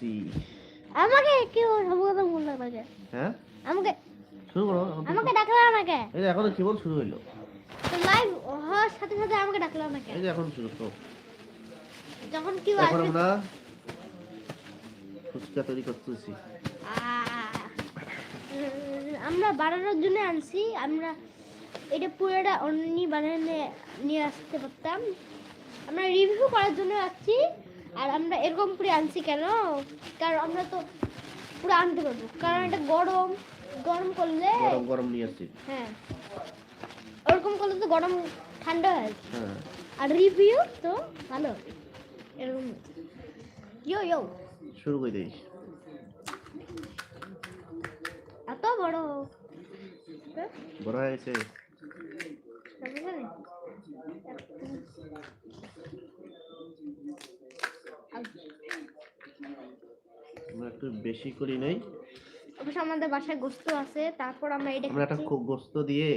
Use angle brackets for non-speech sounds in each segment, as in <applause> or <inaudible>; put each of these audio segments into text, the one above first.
করতেছি আমাকে কেউ সব কথা বলল আমাকে। হ্যাঁ? আমাকে শুরু করো এখন তো- আমাকে ডাকলো আমাকে। এই যে এখন কেবল শুরু হইল। তো লাইভ হওয়ার সাথে সাথে আমাকে ডাকলো আমাকে। এই যে এখন শুরু তো যখন কেউ এখন আসবে আমরা ফুচকা তৈরি করতেছি। আমরা বানানোর জন্য আনছি। আমরা এটা পুরোটা অন্য বানিয়ে নিয়ে আসতে পারতাম। আমরা রিভিউ করার জন্য আসছি। আর আমরা এরকম করে আনছি কেন? কারণ আমরা তো পুরো আনতে পারব। কারণ এটা গরম গরম করলে গরম গরম নিয়ে আসছি। হ্যাঁ। ওরকম করলে তো গরম ঠান্ডা হয় হ্যাঁ। আর রিভিউ তো ভালো। এরকম। ইয়ো ইয়ো শুরু করে দিই এত বড়? বড় হয়ে গেছে তারপরে জানেন? আমরা একটু বেশি করি নাই। অবশ্য আমাদের বাসায় গোস্ত আছে তারপর আমরা এটা আমরা একটা খুব গোস্ত দিয়ে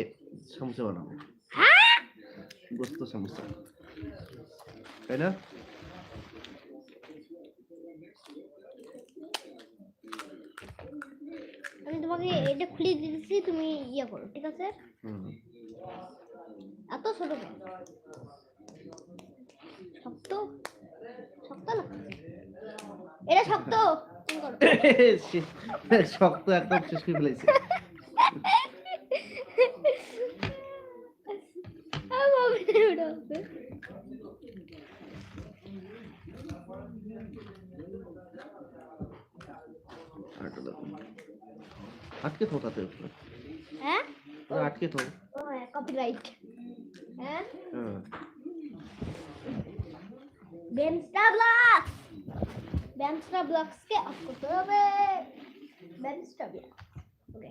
সমোসা বানাবো। হ্যাঁ? গোস্ত সমোসা তাই না? আমি তোমাকে এটা খুলে দিতেছি তুমি ইয়ে করো ঠিক আছে? এত ছোট শক্ত? শক্ত না? এটা শক্ত। শক্ত একদম শেষ করে ফেলেছি। আটকে থো তাতে উপরে। হ্যাঁ? আটকে থো ও হ্যাঁ কপিরাইট হ্যাঁ? হ্যাঁ। বেমস্টা ব্লকস বেমস্টা ব্লকসকে অফ করতে হবে বেমস্টা ব্লক ওকে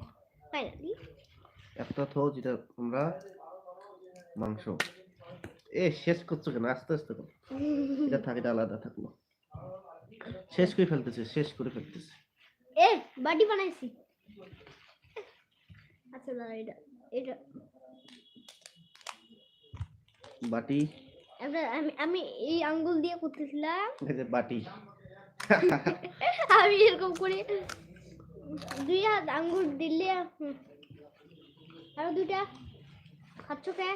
ফাইনালি একটা থো যেটা আমরা মাংস এ শেষ করছ কেন? আস্তে আস্তে করো। এটা থাকে আলাদা থাকল। শেষ করে ফেলতেছে শেষ করে ফেলতেছে। এ বাড়ি বানাইছি। আচ্ছা দাঁড়া এটা এটা। বাটি। আমি আমি এই আঙ্গুল দিয়ে করতেছিলাম। বাটি। আমি এরকম করে দুই হাত আঙ্গুল দিলে। আরও দুইটা। খাচ্ছ কে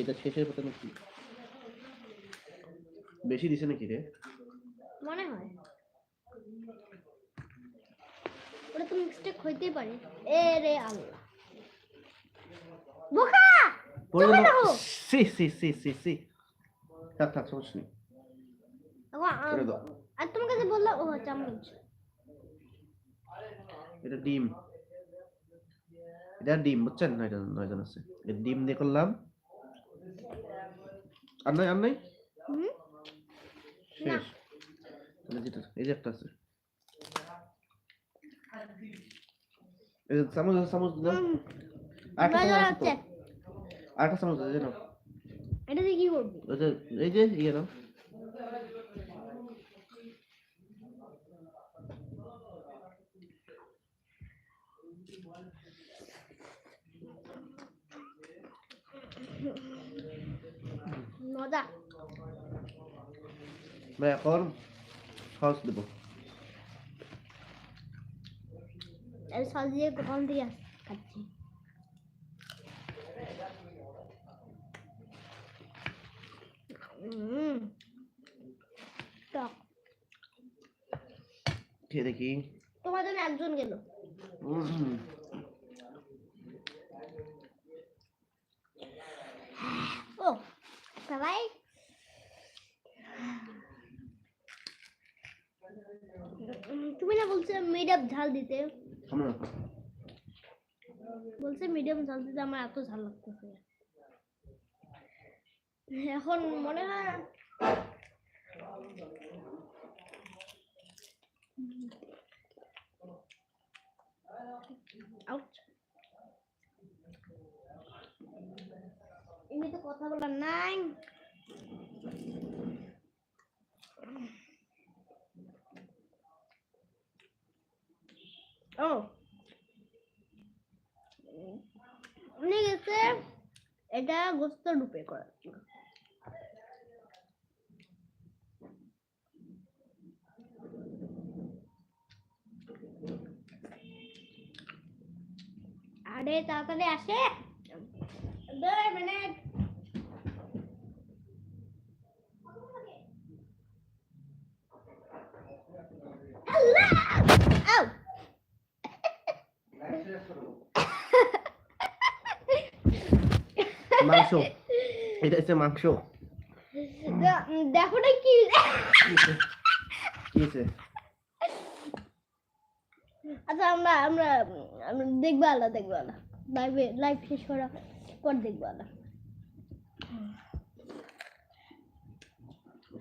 এটা শেষের কথা নাকি? বেশি দিছে নাকি রে? মনে হয়। ওটা তো মিস্টেক হইতেই পারে। এ রে আল্লাহ। বোকা। সি সি সি সি সি। থাক থাক সমস্যা নেই এখন আম- করে দাও আর তোমাকে যে বললাম ও চামচ। এটা ডিম। এটা ডিম বুঝছেন? নয়জন আছে। ডিম দিয়ে করলাম। আর নাই আর নাই? শেষ। এই যে একটা আছে। যে চামচ আছে, চামচ চামচ এটা দিয়ে কি করবি? এই যে ইয়ে নাও। মজা। আমরা এখন সস দেবো। এই সস দিয়ে থেকে আস- খাচ্ছি। টক। খেয়ে দেখি। তোমার জন্য একজন গেল ও সবাই উম, তুমি না বলছো মিডিয়াম ঝাল দিতে। বলছে মিডিয়াম ঝাল দিতে আমার এত ঝাল লাগতেছে। এখন মনে হয় এমনিতে কথা বলার নাই। Oh. উনি গেছে এটা গোস্ত রূপে করার জন্য আরে তাড়াতাড়ি আসে মানে মাংস। এটা হচ্ছে মাংস। দেখো না কি কি হয়েছে আচ্ছা আমরা আমরা আমরা দেখব আল্লাহ দেখব আল্লাহ। লাইভে লাইভ শেষ করার পর দেখব আল্লাহ।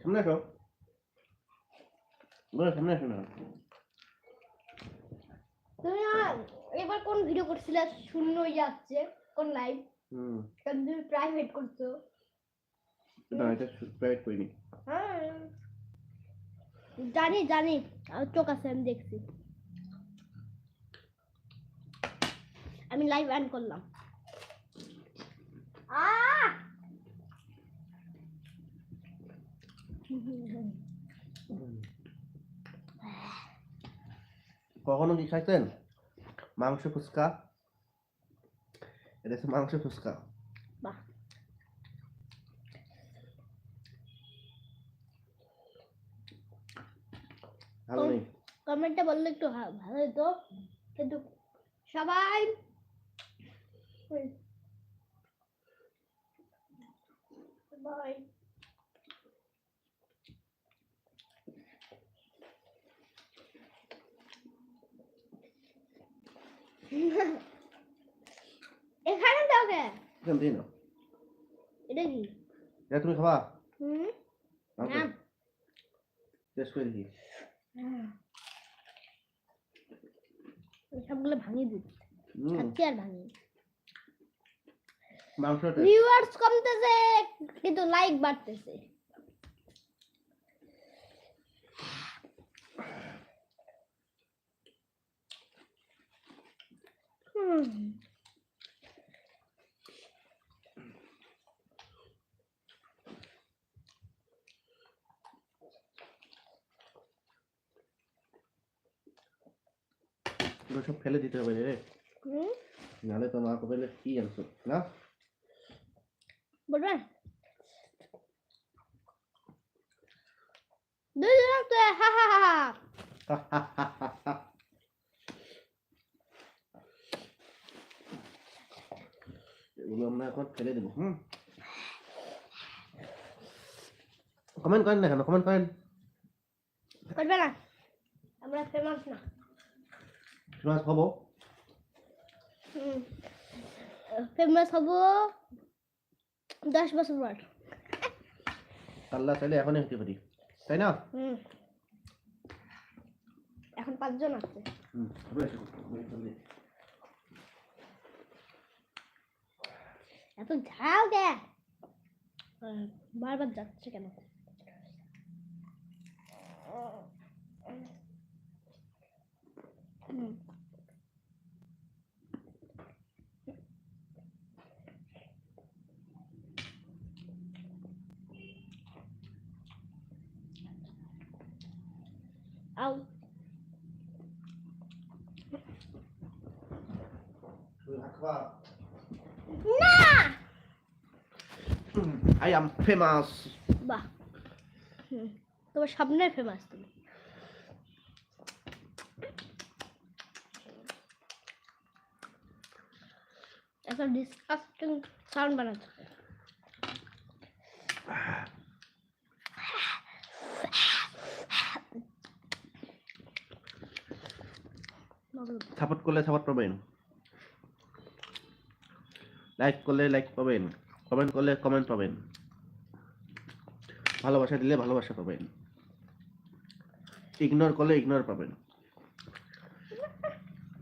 সামনে আসো। বলো সামনে আসো না। তুমি এবার কোন ভিডিও করছিলে? শূন্য যাচ্ছে কোন লাইভ হুম তুমি প্রাইভেট করছ না এটা প্রাইভেট করিনি হ্যাঁ জানি জানি চোখ আছে আমি দেখছি আমি লাইভ অন করলাম আহ! কখনো কি খাইছেন মাংস ফুচকা এটা হচ্ছে মাংস ফুচকা। বাহ। ভালো নেই। কমেন্টটা বললে একটু ভালো হতো কিন্তু সবাই সবাই <laughs> এখানে দাও কে? কেন দিই না এটা কি? এটা তুমি খাবা? হুম। না টেস্ট করে দেখি সবগুলো ভাঙিয়ে দিচ্ছি খাচ্ছি আর ভাঙি মাংস ভিউয়ার্স কমতেছে কিন্তু লাইক বাড়তেছে। হুম। এগুলো সব ফেলে দিতে হবে রে। নাহলে তো মা কবে কি আনছো না? বলবেন এগুলো আমরা এখন ফেলে দেবো হুম? কমেন্ট করেন না কেন? কমেন্ট করেন। করবে না। আমরা ফেমাস না। ফেমাস হব? ফেমাস হব দশ বছর পর। আল্লাহ চাইলে এখনই হতে পারি তাই না? এখন পাঁচজন আছে। এত ঝাল কে বারবার যাচ্ছে কেন? হুম। আউ তুমি ভাত খাবা? না I am famous. বাহ হুম তোমার স্বপ্নের ফেমাস তুমি একটা ডিসকাস্টিং সাউন্ড বানাচ্ছে সাপোর্ট করলে সাপোর্ট পাবেন। লাইক করলে লাইক পাবেন কমেন্ট করলে কমেন্ট পাবেন। ভালোবাসা দিলে ভালোবাসা পাবেন। ইগনোর করলে ইগনোর পাবেন।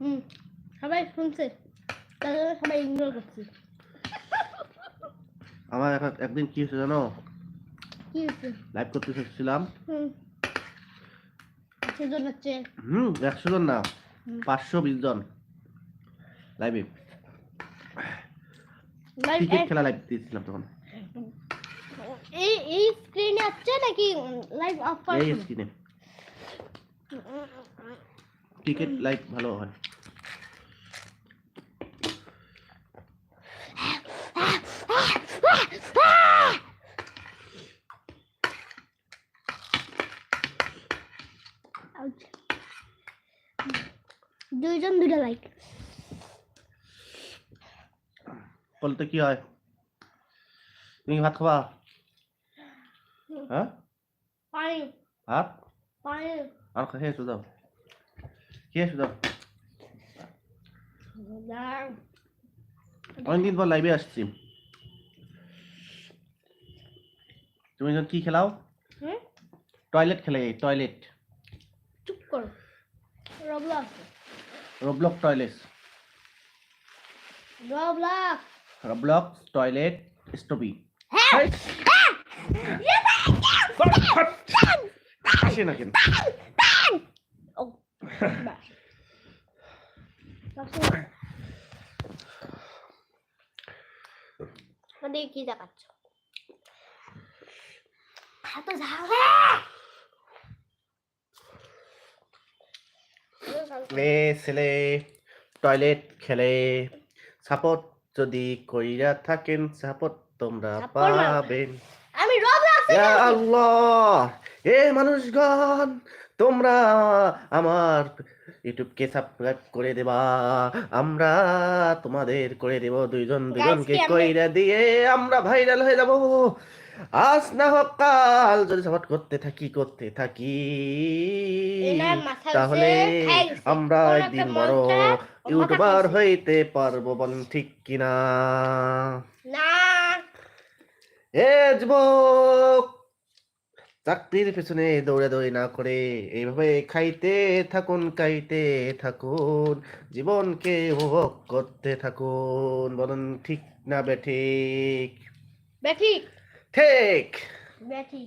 হুম সবাই শুনছে। সবাই ইগনোর করছে। আমার এক- একদিন কি হয়েছে জানো? লাইভ করতে এসেছিলাম। হুম একশো জন না। পাঁচশো বিশ জন। লাইভে ক্রিকেট খেলা লাইভ দিয়েছিলাম তখন। এই এই স্ক্রিনে আসছে নাকি লাইভ অফ এই স্ক্রিনে ক্রিকেট লাইভ ভালো হয়। দুইজন দুইটা লাইক বলতে কি হয়? তুমি ভাত খাবা? হ্যাঁ? পানি। ভাত? পানি। আর খেয়ে শুধু দাও খেয়ে শুধু দাও অনেকদিন পর লাইভে আসছি। তুমি যখন কি খেলাও? টয়লেট খেলে টয়লেট চুপ করো। রবলাক রোবলক টয়লেট রবলাক রোবলক টয়লেট স্টপি হ্যাঁ আসে না কেন মানে কি দেখাচ্ছ এত ঝাল মেয়ে ছেলে টয়লেট খেলে। সাপোর্ট যদি কইরা থাকেন সাপোর্ট তোমরা Support পাবেন। আমি আল্লাহ! এ মানুষগণ তোমরা আমার ইউটিউবকে সাবস্ক্রাইব করে দেবা। আমরা তোমাদের করে দেব দুইজন দুইজনকে কইরা দিয়ে আমরা ভাইরাল হয়ে যাব। আজ না হোক কাল যদি সাপোর্ট করতে থাকি করতে থাকি তাহলে। আমরা একদিন বড় ইউটিউবার হইতে পারব বলেন ঠিক কিনা? এ যুবক চাকরির পেছনে দৌড়ে দৌড়ে না করে এইভাবে খাইতে থাকুন খাইতে থাকুন জীবনকে উপভোগ করতে থাকুন বলুন ঠিক না বেঠিক বেঠি ঠিক বেঠি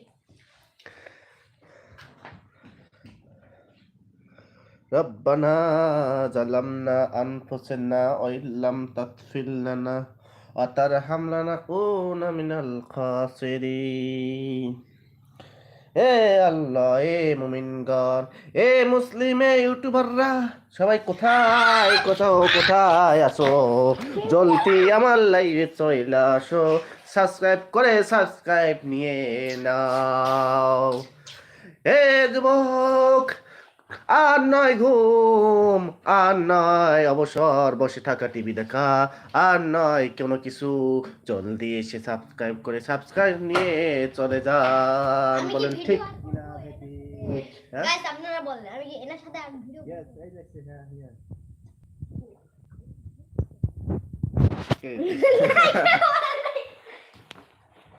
ربنا ظلمنا أنفسنا وإن لم تغفر لنا وترحم لنكون من الخاسرين এ আল্লাহ এ মুমিনগণ এ মুসলিম এ ইউটিউবাররা সবাই কোথায় কোথাও কোথায় আসো জলদি আমার লাইভে চলে আসো সাবস্ক্রাইব করে সাবস্ক্রাইব নিয়ে নাও এ যুবক আর নয় ঘুম আর নয় অবসর বসে থাকা টিভি দেখা আর নয় কোনো কিছু জলদি এসে সাবস্ক্রাইব করে সাবস্ক্রাইব নিয়ে চলে যান বলেন ঠিক? হ্যাঁ? আপনারা আমি কি এনার সাথে ভিডিও হ্যাঁ. Okay.